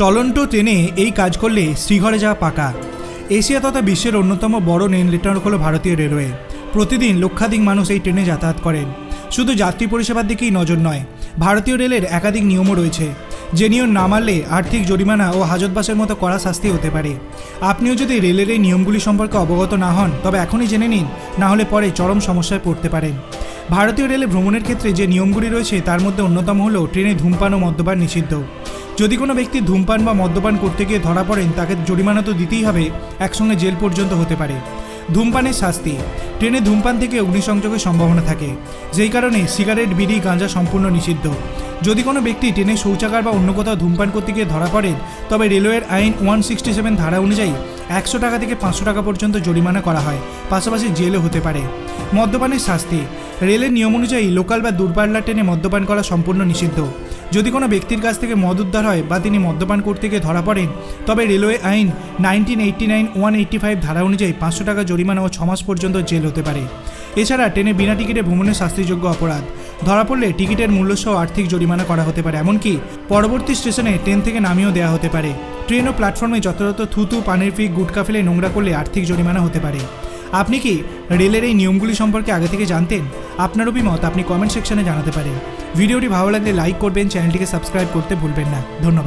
চলন্ত ট্রেনে এই কাজ করলে শ্রীঘরে যাওয়া পাকা। এশিয়া তথা বিশ্বের অন্যতম বড় রেল নেটওয়ার্ক হলো ভারতীয় রেলওয়ে। প্রতিদিন লক্ষাধিক মানুষ এই ট্রেনে যাতায়াত করেন। শুধু যাত্রী পরিষেবার দিকেই নজর নয়, ভারতীয় রেলের একাধিক নিয়মও রয়েছে। যে নিয়ম না মানলে আর্থিক জরিমানা ও হাজতবাসের মতো কড়া শাস্তি হতে পারে। আপনিও যদি রেলের এই নিয়মগুলি সম্পর্কে অবগত না হন, তবে এখনই জেনে নিন, না হলে পরে চরম সমস্যায় পড়তে পারেন। ভারতীয় রেলে ভ্রমণের ক্ষেত্রে যে নিয়মগুলি রয়েছে, তার মধ্যে অন্যতম হলো ট্রেনে ধূমপান ও মদ্যপান নিষিদ্ধ। যদি কোনো ব্যক্তি ধূমপান বা মদ্যপান করতে গিয়ে ধরা পড়েন, তাকে জরিমানা তো দিতেই হবে, একসঙ্গে জেল পর্যন্ত হতে পারে। ধূমপানের শাস্তি। ট্রেনে ধূমপান থেকে অগ্নিসংযোগের সম্ভাবনা থাকে। যেই কারণে সিগারেট, বিড়ি, গাঁজা সম্পূর্ণ নিষিদ্ধ। যদি কোনো ব্যক্তি ট্রেনে শৌচাগার বা অন্য কোথাও ধূমপান করতে গিয়ে ধরা পড়েন, তবে রেলওয়ের আইন ওয়ান সিক্সটি সেভেন ধারা অনুযায়ী একশো টাকা থেকে পাঁচশো টাকা পর্যন্ত জরিমানা করা হয়, পাশাপাশি জেলও হতে পারে। মদ্যপানের শাস্তি, রেলের নিয়ম অনুযায়ী লোকাল বা দূরপাল্লা ট্রেনে মদ্যপান করা সম্পূর্ণ নিষিদ্ধ। যদি কোনো ব্যক্তির কাছ থেকে মদ উদ্ধার হয় বা তিনি মদ্যপান করতে গিয়ে ধরা পড়েন, তবে রেলওয়ে আইন nineteen eighty nine one eighty five ধারা অনুযায়ী পাঁচশো টাকা জরিমানা ও ছমাস পর্যন্ত জেল হতে পারে। এছাড়া ট্রেনে বিনা টিকিটে ভ্রমণের শাস্তিযোগ্য অপরাধ ধরা পড়লে টিকিটের মূল্যসহ আর্থিক জরিমানা করা হতে পারে। এমনকি পরবর্তী স্টেশনে ট্রেন থেকে নামিয়েও দেওয়া হতে পারে। ট্রেন ও প্ল্যাটফর্মে যথাযথ থুতু, পানির ফি গুটকা ফেলে নোংরা করলে আর্থিক জরিমানা হতে পারে। আপনি কি রেলের এই নিয়মগুলি সম্পর্কে আগে থেকে জানতেন? আপনার অভিমত আপনি কমেন্ট সেকশনে জানাতে পারেন। ভিডিওটি ভালো লাগলে লাইক করবেন, চ্যানেলটিকে সাবস্ক্রাইব করতে ভুলবেন না। ধন্যবাদ।